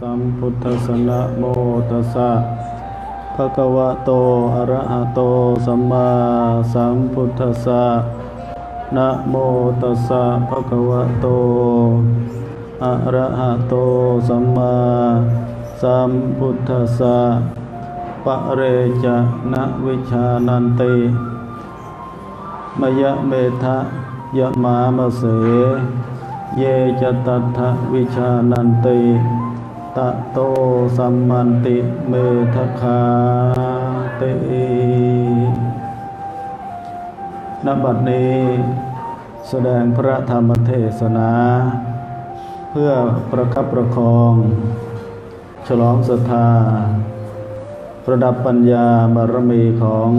สัมพุทธสนะโมตัสสะภะคะวะโต อะระหะโต สัมมาสัมพุทธัสสะนะโมตัสสะภะคะวะโต อะระหะโต สัมมาสัมพุทธัสสะปะเรจะนะวิชานันติมยะเมทะยะมามะเส เยจะตัทธวิชานันติ ตะโตสัมมันติเมทคาติณบัดนี้แสดงพระธรรมเทศนา เพื่อประคับประคอง ฉลองศรัทธา ประดับปัญญาบารมีของ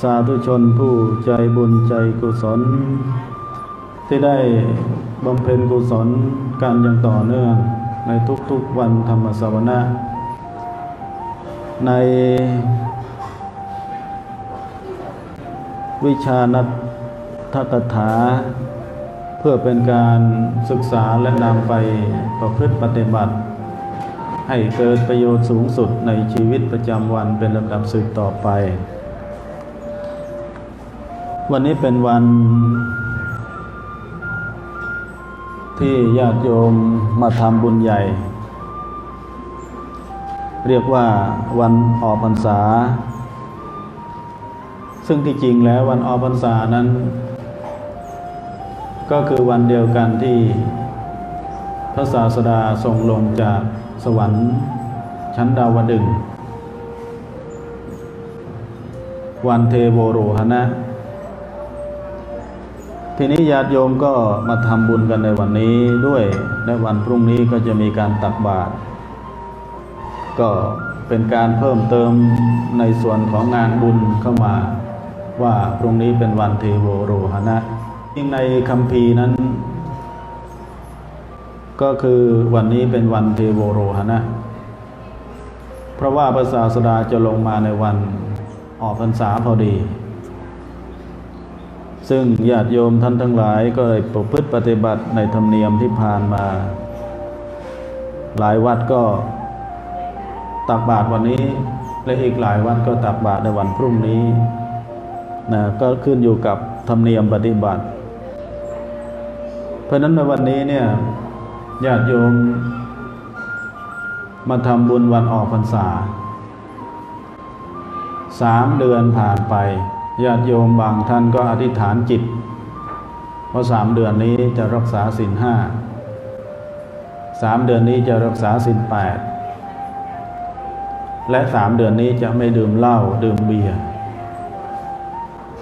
สาธุชนผู้ใจบุญใจกุศล ที่ได้บำเพ็ญกุศลการอย่างต่อเนื่อง ในทุกๆวันธรรมสวนะ ในวิชานัตถกถา เพื่อเป็นการศึกษาและนำไปประพฤติปฏิบัติ ให้เกิดประโยชน์สูงสุดในชีวิตประจำวันเป็นลำดับสืบต่อไป วันนี้เป็นวัน ที่ญาติโยมมาทำบุญใหญ่ เรียกว่าวันออกพรรษา ซึ่งที่จริงแล้ววันออกพรรษานั้น ก็คือวันเดียวกันที่พระศาสดาทรงลงจากสวรรค์ชั้นดาวดึงส์วันเทโวโรหณะ ทีนี้ญาติโยมก็มาทำบุญกันในวันนี้ด้วยและวันพรุ่งนี้ก็จะมีการตักบาตรก็เป็นการเพิ่มเติมในส่วนของงานบุญเข้ามา ว่าพรุ่งนี้เป็นวันเทโวโรหณะยิ่งในคัมภีนั้น ก็คือวันนี้เป็นวันเทโวโรหณะเพราะว่าพระศาสดาจะลงมาในวันออกพรรษาพอดี ซึ่งญาติโยมท่านทั้งหลายก็ได้ประพฤติปฏิบัติในธรรมเนียมที่ผ่านมา หลายวัดก็ตักบาตรวันนี้ และอีกหลายวัดก็ตักบาตรในวันพรุ่งนี้นะก็ขึ้นอยู่กับธรรมเนียมปฏิบัติ เพราะฉะนั้นในวันนี้เนี่ยญาติโยมมาทำบุญวันออกพรรษาสามเดือนผ่านไป ญาติโยมบางท่านก็อธิษฐานจิตเพราสามเดือนนี้จะรักษาศีลห้าสามเดือนนี้จะรักษาศีลแปดและสามเดือนนี้จะไม่ดื่มเหล้าดื่มเบียร์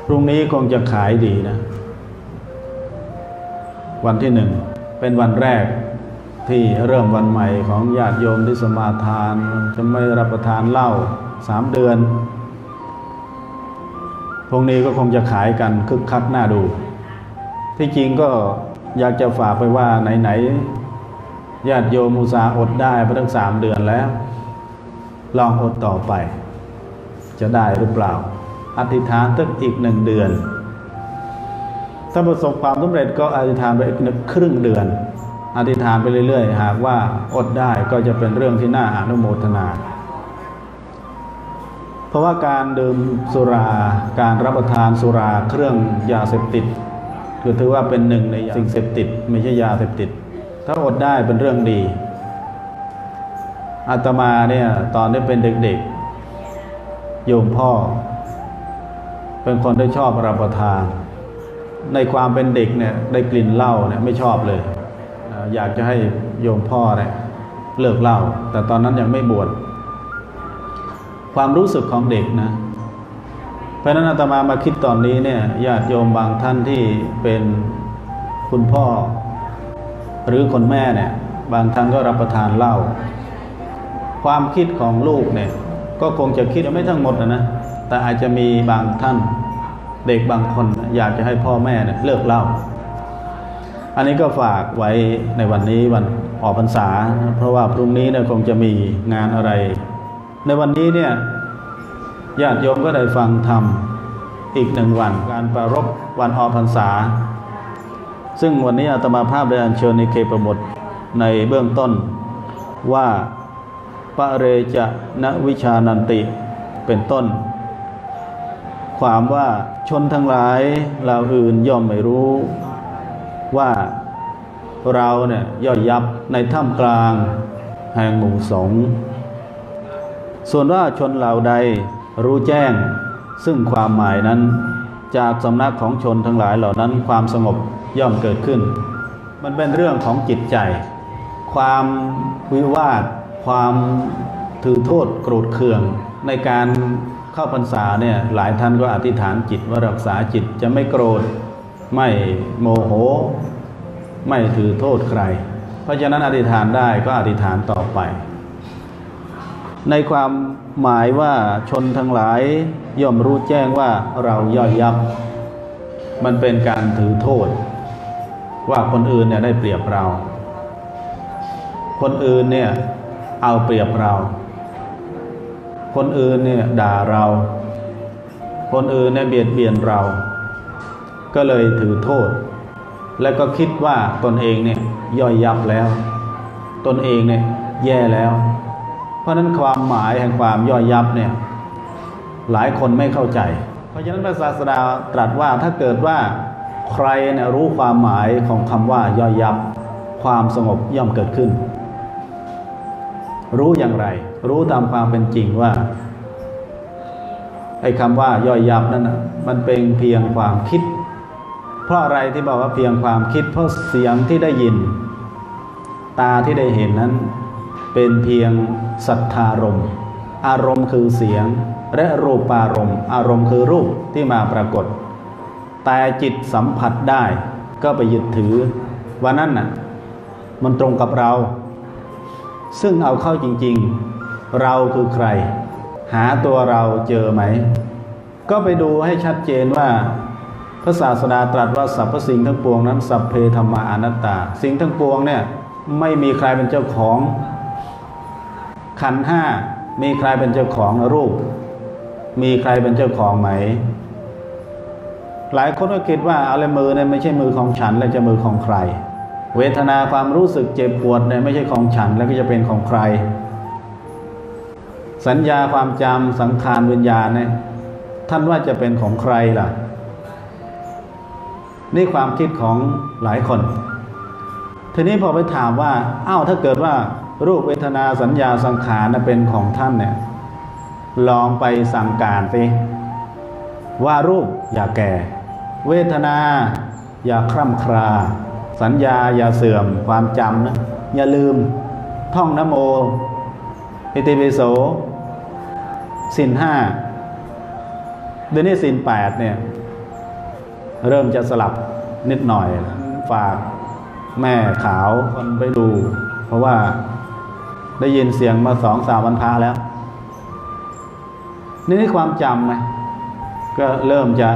พรุ่งนี้คงจะขายดีนะ วันที่หนึ่งเป็นวันแรกที่เริ่มวันใหม่ของญาติโยมที่สมาทาน จะไม่รับประทานเหล้าสามเดือน พวกนี้ก็คงจะขายกันคึกคักน่าดู ที่จริงก็อยากจะฝากไปว่าไหนๆญาติโยมอุตสาห์อดได้มาตั้งสามเดือนแล้ว ลองอดต่อไป จะได้หรือเปล่า อธิษฐานตั้งอีกหนึ่งเดือน ถ้าประสบความสำเร็จก็อธิษฐานไปอีกครึ่งเดือน อธิษฐานไปเรื่อยๆ หากว่าอดได้ก็จะเป็นเรื่องที่น่าอนุโมทนา เพราะว่าการดื่มสุรา การรับประทานสุราเครื่องยาเสพติดคือถือว่าเป็นหนึ่งในสิ่งเสพติด ไม่ใช่ยาเสพติด ถ้าอดได้เป็นเรื่องดีอาตมาเนี่ยตอนที่เป็นเด็กๆ โยมพ่อ เป็นคนที่ชอบรับประทาน ในความเป็นเด็กเนี่ยได้กลิ่นเหล้าเนี่ยไม่ชอบเลย อยากจะให้โยมพ่อเนี่ยเลิกเหล้าแต่ตอนนั้นยังไม่บวช ความรู้สึกของเด็กนะ เพราะนั้นอาตมามาคิดตอนนี้เนี่ยญาติโยมบางท่านที่เป็นคุณพ่อ หรือคนแม่เนี่ย บางท่านก็รับประทานเหล้าความคิดของลูกเนี่ย ก็คงจะคิดไม่ทั้งหมดนะนะแต่อาจจะมีบางท่านเด็กบางคนอยากจะให้พ่อแม่เนี่ยเลิกเหล้าอันนี้ก็ฝากไว้ในวันนี้วันออกพรรษา เพราะว่าพรุ่งนี้เนี่ยคงจะมีงานอะไร ในวันนี้เนี่ยญาติโยมก็ได้ฟังธรรมอีกหนึ่งวันการประรบวันออกพรรษา ซึ่งวันนี้อาตมาภาพได้อัญเชิญในเคประบทในเบื้องต้นว่าปะเรจะนวิชานันติเป็นต้น ความว่าชนทั้งหลายเหล่าอื่นย่อมไม่รู้ ว่าเราเนี่ยย่อยยับในถ้ำกลางแห่งหมู่สงฆ์ ส่วนว่าชนเหล่าใดรู้แจ้ง ซึ่งความหมายนั้น จากสำนักของชนทั้งหลายเหล่านั้นความสงบย่อมเกิดขึ้น มันเป็นเรื่องของจิตใจ ความวิวาท ความถือโทษโกรธเคือง ในการเข้าพรรษาเนี่ยหลายท่านก็อธิษฐานจิตว่ารักษาจิตจะไม่โกรธ ไม่โมโห ไม่ถือโทษใคร เพราะฉะนั้นอธิษฐานได้ก็อธิษฐานต่อไป ในความหมายว่าชนทั้งหลายย่อมรู้แจ้งว่าเราย่อยยับ มันเป็นการถือโทษ ว่าคนอื่นเนี่ยได้เปรียบเรา คนอื่นเนี่ยเอาเปรียบเรา คนอื่นเนี่ยด่าเรา คนอื่นเนี่ยเบียดเบียนเรา ก็เลยถือโทษ และก็คิดว่าตนเองเนี่ยย่อยยับแล้ว ตนเองเนี่ยแย่แล้ว ราะนั้นความหมายแห่งความย่อยยับเนี่ยหลายคนไม่เข้าใจ เพราะฉะนั้นพระศาสดาตรัสว่าถ้าเกิดว่าใครเนี่ยรู้ความหมายของคำว่าย่อยยับ ความสงบย่อมเกิดขึ้น รู้อย่างไร รู้ตามความเป็นจริงว่าไอ้คำว่าย่อยยับนั่นนะมันเป็นเพียงความคิด เพราะอะไรที่บอกว่าเพียงความคิด เพราะเสียงที่ได้ยิน ตาที่ได้เห็นนั้น เป็นเพียงสัทธารมณ์อารมณ์คือเสียงและรูปารมณ์ อารมณ์คือรูปที่มาปรากฏ แต่จิตสัมผัสได้ก็ไปยึดถือว่านั่นน่ะมันตรงกับเรา ซึ่งเอาเข้าจริงๆ เราคือใคร หาตัวเราเจอไหม ก็ไปดูให้ชัดเจนว่าพระศาสดาตรัสว่าสรรพสิ่งทั้งปวงนั้นสัพเพธรรมาอนัตตา สิ่งทั้งปวงเนี่ยไม่มีใครเป็นเจ้าของ ขันห้ามีใครเป็นเจ้าของรูป มีใครเป็นเจ้าของไหม หลายคนก็คิดว่าอะไรมือเนี่ยไม่ใช่มือของฉันแล้วจะมือของใคร เวทนาความรู้สึกเจ็บปวดเนี่ยไม่ใช่ของฉันแล้วก็จะเป็นของใคร สัญญาความจำสังขารวิญญาณเนี่ยท่านว่าจะเป็นของใครล่ะ นี่ความคิดของหลายคน ทีนี้พอไปถามว่าอ้าวถ้าเกิดว่า รูปเวทนาสัญญาสังขารเป็นของท่านเนี่ยลองไปสั่งการสิว่ารูปอย่าแก่ เวทนาอย่าคร่ำครา สัญญาอย่าเสื่อมความจำนะอย่าลืมท่องนโมอิติปิโสสินห้าเดี๋ยวนี้สินแปดเนี่ย เริ่มจะสลับนิดหน่อย ฝากแม่ขาวคนไปดู เพราะว่า ได้ยินเสียงมาสองสามวันพาแล้ว นี่นี่ความจำไหมก็เริ่มจะ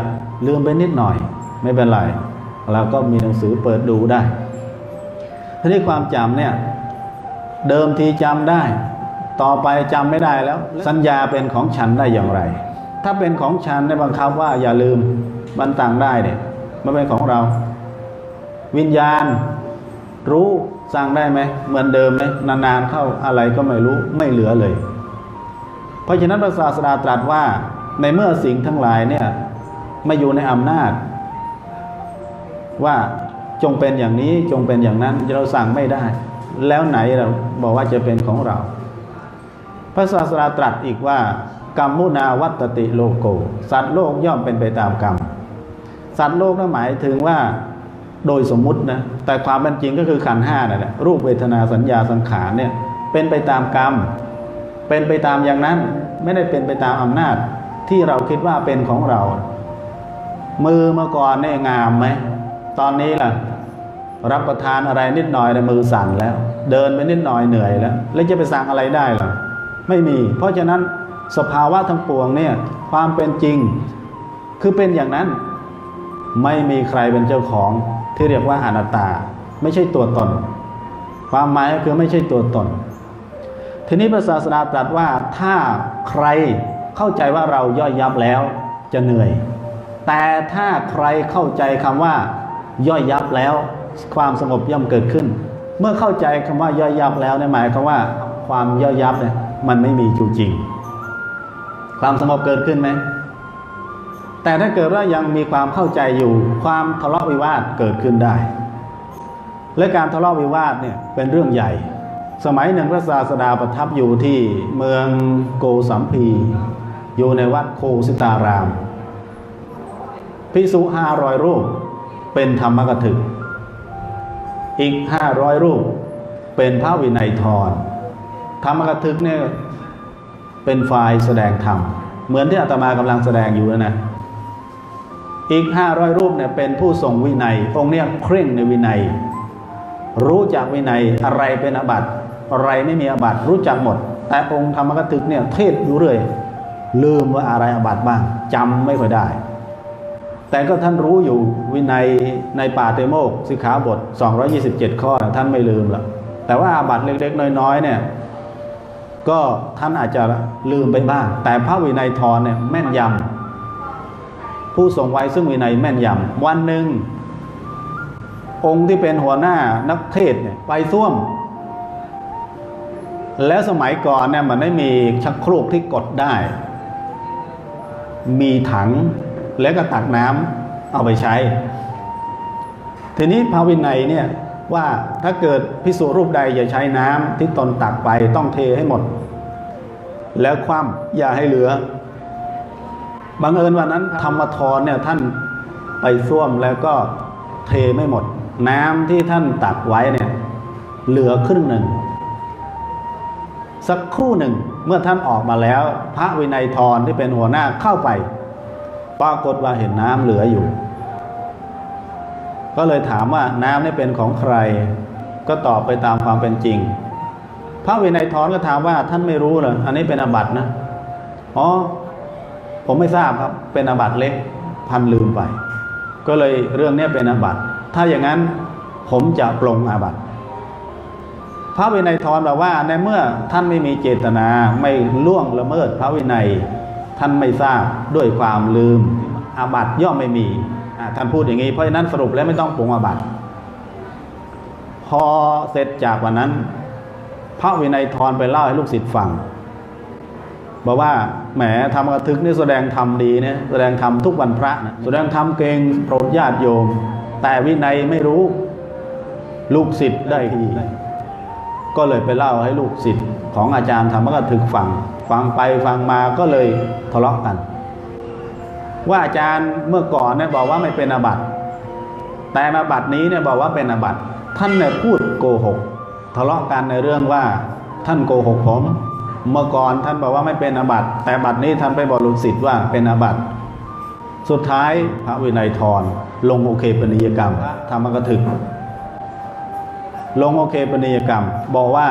ลืมไปนิดหน่อย ไม่เป็นไรเราก็มีหนังสือเปิดดูได้ทีนี้ความจำเนี่ยเดิมทีจำได้ ต่อไปจำไม่ได้แล้ว สัญญาเป็นของฉันได้อย่างไร ถ้าเป็นของฉันในบังคับว่าอย่าลืมมันต่างได้เนี่ยมันเป็นของเรา วิญญาณรู้ สั่งได้ไหมเหมือนเดิมไหมนานๆเข้าอะไรก็ไม่รู้ไม่เหลือเลย เพราะฉะนั้นพระศาสดาตรัสว่าในเมื่อสิ่งทั้งหลายเนี่ยมาอยู่ในอำนาจ ว่าจงเป็นอย่างนี้จงเป็นอย่างนั้นเราสั่งไม่ได้ แล้วไหนเราบอกว่าจะเป็นของเรา พระศาสดาตรัสอีกว่ากรรมุนาวัตติโลโก สัตว์โลกย่อมเป็นไปตามกรรม สัตว์โลกนั้นหมายถึงว่า โดยสมมุตินะแต่ความเป็นจริงก็คือขันห้านั่นแหละรูปเวทนาสัญญาสังขารเนี่ยเป็นไปตามกรรม เป็นไปตามอย่างนั้นไม่ได้เป็นไปตามอำนาจที่เราคิดว่าเป็นของเรา มือเมื่อก่อนเนี่ยงามไหมตอนนี้ล่ะรับประทานอะไรนิดหน่อยในมือสั่นแล้ว เดินไปนิดหน่อยเหนื่อยแล้ว แล้วจะไปสั่งอะไรได้หรอไม่มี เพราะฉะนั้นสภาวะทั้งปวงเนี่ยความเป็นจริงคือเป็นอย่างนั้น ไม่มีใครเป็นเจ้าของ ที่เรียกว่าอนัตตา ไม่ใช่ตัวตน ความหมายก็คือไม่ใช่ตัวตน ทีนี้พระศาสดาตรัสว่าถ้าใครเข้าใจว่าเราย่อยยับแล้วจะเหนื่อย แต่ถ้าใครเข้าใจคำว่า ย่อยยับแล้ว ความสงบย่อมเกิดขึ้น เมื่อเข้าใจคำว่าย่อยยับแล้วเนี่ยหมายความว่าความย่อยยับเนี่ยมันไม่มีอยู่จริง ความสงบเกิดขึ้นไหม แต่ถ้าเกิดว่ายังมีความเข้าใจอยู่ความทะเลาะวิวาทเกิดขึ้นได้ และการทะเลาะวิวาทเนี่ยเป็นเรื่องใหญ่ สมัยหนึ่งพระศาสดาประทับอยู่ที่เมืองโกสัมพี อยู่ในวัดโคสิตาราม พิสุห้าร้อยรูป เป็นธรรมกถึก อีกห้าร้อยรูป เป็นพระวินัยทรธรรมกถึกเนี่ยเป็นฝ่ายแสดงธรรม เหมือนที่อาตมากำลังแสดงอยู่นะ อีกห้าร้อยรูปเนี่ยเป็นผู้ทรงวินัย องค์เนี้ยเคร่งในวินัย รู้จักวินัยอะไรเป็นอาบัติอะไรไม่มีอาบัติรู้จักหมด แต่องค์ธรรมกถึกเนี่ยเทศอยู่เรื่อยลืมว่าอะไรอาบัติบ้างจำไม่ค่อยได้ แต่ก็ท่านรู้อยู่วินัยในป่าเตโมกสิกขาบท 227 ข้อท่านไม่ลืมหรอกแต่ว่าอาบัติเล็กๆ น้อยๆเนี่ยก็ท่านอาจจะลืมไปบ้าง แต่พระวินัยทรเนี่ยแม่นยำ ผู้ทรงไว้ซึ่งวินัยแม่นยำวันหนึ่ง องค์ที่เป็นหัวหน้านักเทศเนี่ยไปส้วม แล้วสมัยก่อนเนี่ยมันไม่มีชักโครกที่กดได้ มีถังแล้วก็ตักน้ำเอาไปใช้ ทีนี้พระวินัยเนี่ยว่าถ้าเกิดพิสูรูปใดอย่าใช้น้ำที่ตนตักไปต้องเทให้หมด แล้วคว่ำอย่าให้เหลือ บังเอิญวันนั้น ธรรมทรเนี่ยท่านไปส้วมแล้วก็เทไม่หมด น้ำที่ท่านตักไว้เนี่ยเหลือครึ่งหนึ่ง สักครู่หนึ่งเมื่อท่านออกมาแล้ว พระวินัยทรที่เป็นหัวหน้าเข้าไป ปรากฏว่าเห็นน้ำเหลืออยู่ ก็เลยถามว่าน้ำนี่เป็นของใคร ก็ตอบไปตามความเป็นจริง พระวินัยทรก็ถามว่าท่านไม่รู้เหรออันนี้เป็นอาบัตินะอ๋อ ผมไม่ทราบครับเป็นอาบัติเล็กพันลืมไป ก็เลยเรื่องนี้เป็นอาบัติถ้าอย่างนั้นผมจะปลงอาบัติพระวินัยทรบอกว่าในเมื่อท่านไม่มีเจตนาไม่ล่วงละเมิดพระวินัย ท่านไม่ทราบด้วยความลืมอาบัติย่อมไม่มีท่านพูดอย่างนี้เพราะฉะนั้นสรุปแล้วไม่ต้องปรงอาบัติพอเสร็จจากวันนั้น พระวินัยทรไปเล่าให้ลูกศิษย์ฟัง บอกว่าแหมทำกระทึกนี่แสดงธรรมดีเนี่ยแสดงธรรมทุกวันพระนะแสดงธรรมเก่งโปรดญาติโยม แต่วินัยไม่รู้ลูกศิษย์ได้ทีก็เลยไปเล่าให้ลูกศิษย์ของอาจารย์ธรรมกถึกฟังฟังไปฟังมาก็เลยทะเลาะกัน ว่าอาจารย์เมื่อก่อนเนี่ยบอกว่าไม่เป็นอาบัติ แต่มาบัตินี้เนี่ยบอกว่าเป็นอาบัติ ท่านเนี่ยพูดโกหก ทะเลาะกันในเรื่องว่าท่านโกหกผม เมื่อก่อนท่านบอกว่าไม่เป็นอาบัติ แต่บัดนี้ท่านไปบอกลูกศิษย์ว่าเป็นอาบัติ สุดท้ายพระวินัยทรลงโอเคปนิยกรรมธรรมกถึก ลงโอเคปนิยกรรม บอกว่า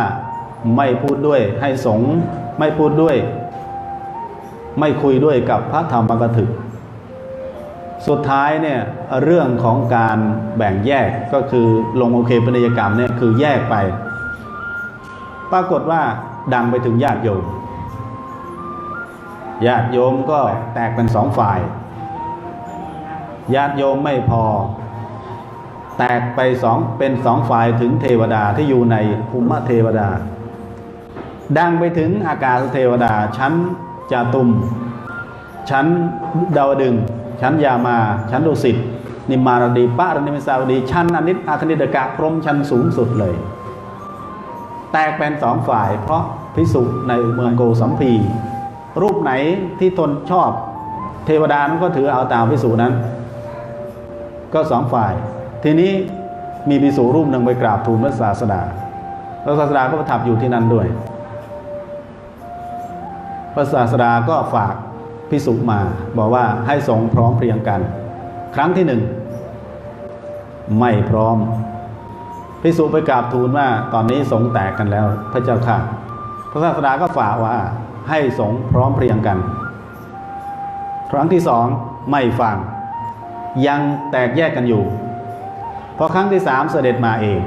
ไม่พูดด้วยให้สงฆ์ไม่พูดด้วย ไม่คุยด้วยกับพระธรรมกถึก สุดท้ายเนี่ยเรื่องของการแบ่งแยกก็คือลงโอเคปนิยกรรมเนี่ยคือแยกไป ปรากฏว่า ดังไปถึงญาติโยม ญาติโยมก็แตกเป็นสองฝ่าย ญาติโยมไม่พอ แตกไปสองเป็นสองฝ่ายถึงเทวดาที่อยู่ในภูมิเทวดา ดังไปถึงอากาศเทวดาชั้นจาตุม ชั้นดาวดึง ชั้นยามา ชั้นดุสิตนิมมารดีปะรนิมิสาวดี ชั้นอนิจอาคณิตกะพรหมชั้นสูงสุดเลย แตกเป็นสองฝ่าย เพราะพิสุในเมืองโกสัมพี รูปไหนที่ตนชอบ เทวดานั้นก็ถือเอาตามพิสุนั้น ก็สองฝ่าย ทีนี้มีพิสุรูปหนึ่งไปกราบทูลพระศาสดาพระศาสดาก็ประทับอยู่ที่นั่นด้วย พระศาสดาก็ฝากพิสุมาบอกว่าให้สงพร้อมเพรียงกัน ครั้งที่หนึ่งไม่พร้อม พิสุไปกราบทูลว่าตอนนี้สงแตกกันแล้วพระเจ้าค่ะ พระศาสดาก็ฝากว่าให้สงพร้อมเพรียงกัน ครั้งที่สองไม่ฟัง ยังแตกแยกกันอยู่ พอครั้งที่สามเสด็จมาเอง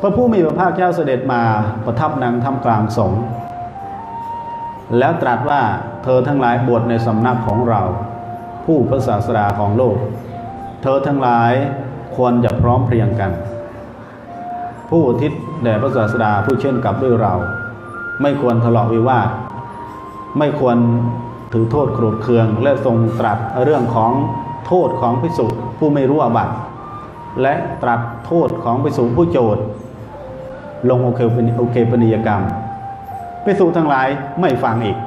พระผู้มีพระภาคเจ้าเสด็จมาประทับนังทำกลางสงแล้วตรัสว่าเธอทั้งหลายบวชในสำนักของเรา ผู้พระศาสดาของโลก เธอทั้งหลาย ควรจะพร้อมเพรียงกัน ผู้อุทิศแด่พระศาสดาผู้เช่นกับด้วยเรา ไม่ควรทะเลาะวิวาท ไม่ควรถือโทษโกรธเคือง และทรงตรัสเรื่องของโทษของพิสุผู้ไม่รู้อบัติและตรัสโทษของพิสุผู้โจทย์ลงโอเคปนิโอเคปนิยกรรมพิสุทั้งหลายไม่ฟังอีก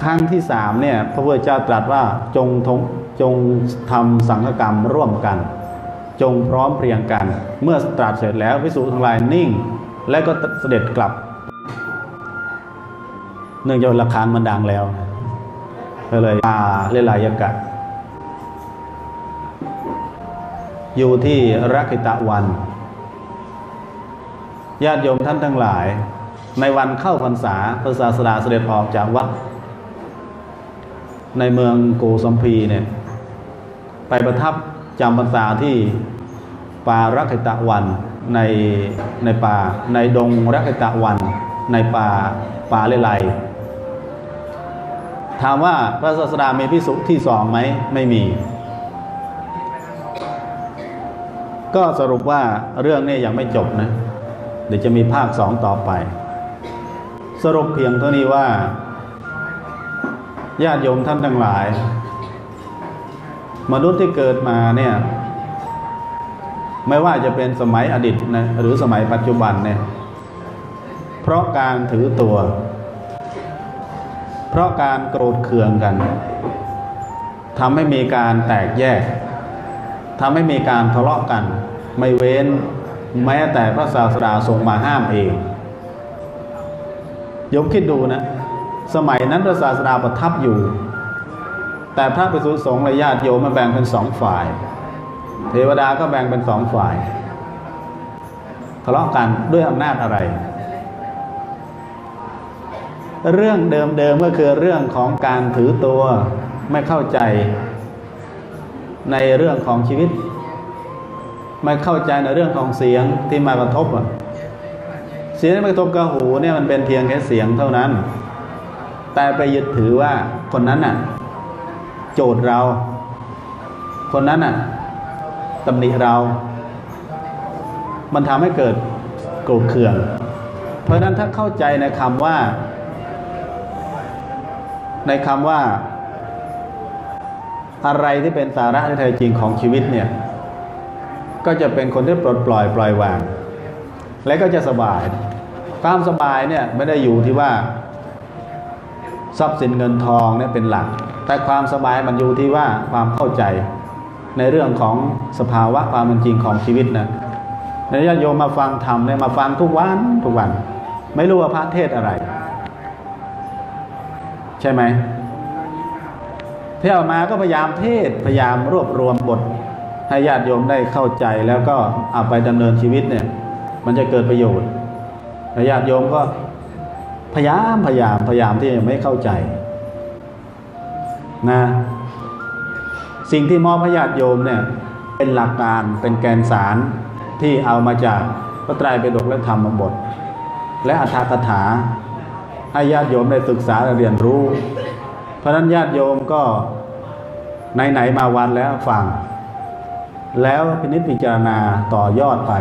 ครั้งที่สามเนี่ยพระพุทธเจ้าตรัสว่าจงทง จงทำสังฆกรรมร่วมกัน จงพร้อมเพรียงกัน เมื่อตรัสเสร็จแล้วพิสุทั้งหลายนิ่ง และก็เสด็จกลับ เนื่องจากราคามันดังแล้วก็เลยมาเล่ลายกะ อยู่ที่รักิตะวัน ญาติโยมท่านทั้งหลาย ในวันเข้าพรรษาพระศาสดาเสด็จออกจากวัดในเมืองโกสัมพีเนี่ย ไปประทับจำพรรษาที่ป่ารักขิตะวันในในป่าในดงรักขิตะวัน ในป่าป่าเลไลถามว่าพระศาสดามีพิสุที่สองไหมไม่มี ก็สรุปว่าเรื่องนี้ยังไม่จบนะ เดี๋ยวจะมีภาคสองต่อไป สรุปเพียงเท่านี้ว่าญาติโยมท่านทั้งหลาย มนุษย์ที่เกิดมาเนี่ยไม่ว่าจะเป็นสมัยอดีตนะหรือสมัยปัจจุบันเนี่ยเพราะการถือตัว เพราะการโกรธเคืองกันทำให้มีการแตกแยกทำให้มีการทะเลาะกัน ไม่เว้นแม้แต่พระศาสดาทรงมาห้ามเองยมคิดดูนะ สมัยนั้นพระศาสดาประทับอยู่ แต่พระภิกษุสงฆ์และญาติโยมมาแบ่งเป็นสองฝ่าย เทวดาก็แบ่งเป็นสองฝ่ายทะเลาะกันด้วยอำนาจอะไร เรื่องเดิมๆก็คือเรื่องของการถือตัวไม่เข้าใจในเรื่องของชีวิต ไม่เข้าใจในเรื่องของเสียงที่มากระทบอะเสียงที่มากระทบกับหูเนี่ยมันเป็นเพียงแค่เสียงเท่านั้น แต่ไปยึดถือว่าคนนั้นน่ะ โจทย์เรา คนนั้นน่ะตำหนิเรา มันทำให้เกิดโกรธเคือง เพราะนั้นถ้าเข้าใจในคำว่า ในคำว่า อะไรที่เป็นสาระที่แท้จริงของชีวิตเนี่ย ก็จะเป็นคนที่ปลดปล่อยปล่อยวาง และก็จะสบาย ความสบายเนี่ยไม่ได้อยู่ที่ว่าทรัพย์สินเงินทองเนี่ยเป็นหลัก แต่ความสบายมันอยู่ที่ว่าความเข้าใจในเรื่องของสภาวะความเป็นจริงของชีวิตนะในญาติโยมมาฟังธรรมเนี่ยมาฟังทุกวันทุกวัน ไม่รู้ว่าพระเทศอะไร ใช่ไหมเที่ยวมาก็พยายามเทศพยายามรวบรวมบท ให้ญาติโยมได้เข้าใจแล้วก็เอาไปดำเนินชีวิตเนี่ย มันจะเกิดประโยชน์ญาติโยมก็พยายามพยายามพยายามที่ไม่เข้าใจ นะสิ่งที่มอบพระญาติโยมเนี่ยเป็นหลักการเป็นแกนสารที่เอามาจากพระไตรปิฎกและธรรมบท และอัฏฐกถาให้ญาติโยมได้ศึกษาและเรียนรู้ เพราะนั้นญาติโยมก็ไหนๆมาวันแล้วฟัง แล้วพินิจพิจารณาต่อยอดไป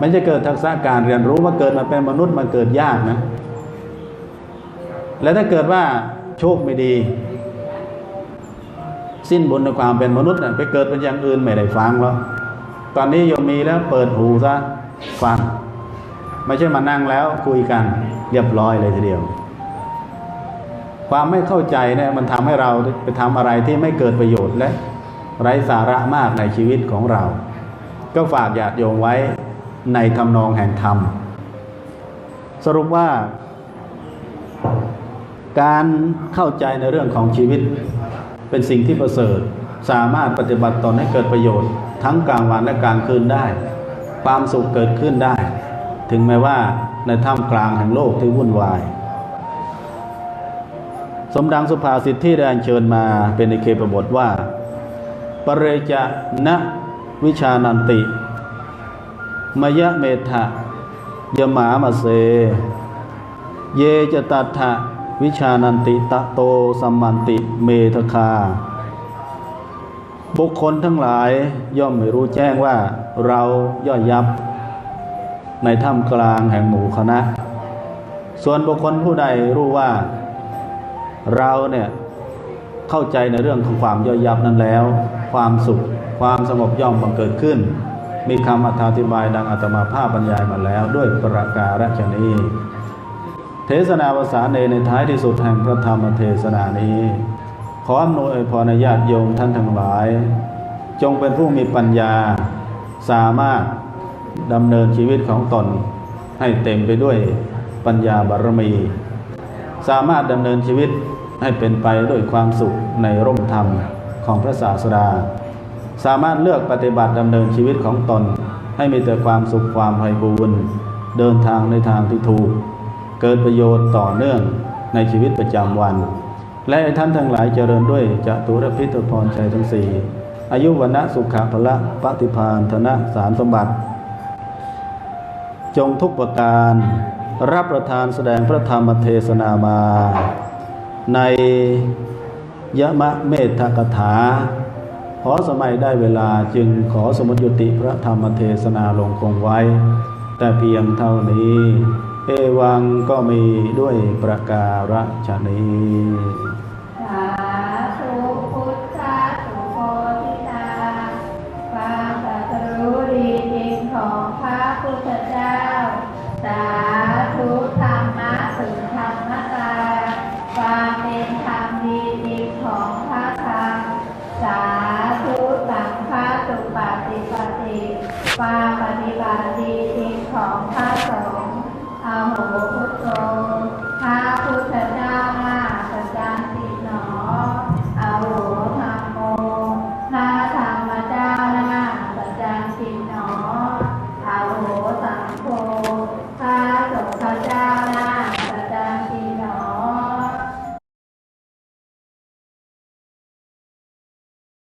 มันจะเกิดทักษะการเรียนรู้ว่าเกิดมาเป็นมนุษย์มันเกิดยากนะ และถ้าเกิดว่าโชคไม่ดี สิ้นบุญในความเป็นมนุษย์ไปเกิดเป็นอย่างอื่นไม่ได้ฟังหรอกตอนนี้โยมมีแล้วเปิดหูซะฟัง ไม่ใช่มานั่งแล้วคุยกันเรียบร้อยเลยทีเดียว ความไม่เข้าใจเนี่ยมันทำให้เราไปทำอะไรที่ไม่เกิดประโยชน์และไร้สาระมากในชีวิตของเรา ก็ฝากญาติโยมไว้ในทำนองแห่งธรรม สรุปว่า การเข้าใจในเรื่องของชีวิต เป็นสิ่งที่ประเสริฐ สามารถปฏิบัติตนให้เกิดประโยชน์ ทั้งกลางวันและกลางคืนได้ ความสุขเกิดขึ้นได้ ถึงแม้ว่าในท่ามกลางแห่งโลกที่วุ่นวาย สมดังสุภาษิตที่ได้อัญเชิญมาเป็นในเคปบทว่า ปเรจะนะวิชานันติมยะเมธะยมามาเซเยจตัตถะ วิชานันติตะโตสัมมันติเมทคา บุคคลทั้งหลายย่อมไม่รู้แจ้งว่าเราย่อยยับ ในถ้ำกลางแห่งหมู่คณะ ส่วนบุคคลผู้ใดรู้ว่า เราเนี่ยเข้าใจในเรื่องของความย่อยยับนั้นแล้ว ความสุขความสงบย่อมบังเกิดขึ้น มีคำอธิบายดังอาตมาภาพบรรยายมาแล้ว ด้วยประการฉนี้ เทศนาวสานเนในท้ายที่สุดแห่งพระธรรมเทศนานี้ ขออำนวยพรญาติโยมท่านทั้งหลาย จงเป็นผู้มีปัญญา สามารถดำเนินชีวิตของตน ให้เต็มไปด้วยปัญญาบารมี สามารถดำเนินชีวิตให้เป็นไปด้วยความสุขในร่มธรรมของพระศาสดา สามารถเลือกปฏิบัติดำเนินชีวิตของตน ให้มีแต่ความสุขความไพบูรณ์เดินทางในทางที่ถูก เกิดประโยชน์ต่อเนื่องในชีวิตประจำวัน และท่านทั้งหลายเจริญด้วยจตุรพิทพรชัยทั้งสี่อายุวันนะสุขะพละปฏิพานธนะสารสมบัติ จงทุกประการ รับประทานแสดงพระธรรมเทศนามา ในยะมะเมธกถา ขอสมัยได้เวลาจึงขอสมุยุติพระธรรมเทศนาลงคงไว้ แต่เพียงเท่านี้ เอวังก็มีด้วยประการฉนี้สาธุพุทธะสุพินาความตรัสรู้ดีจริงของพระพุทธเจ้าสา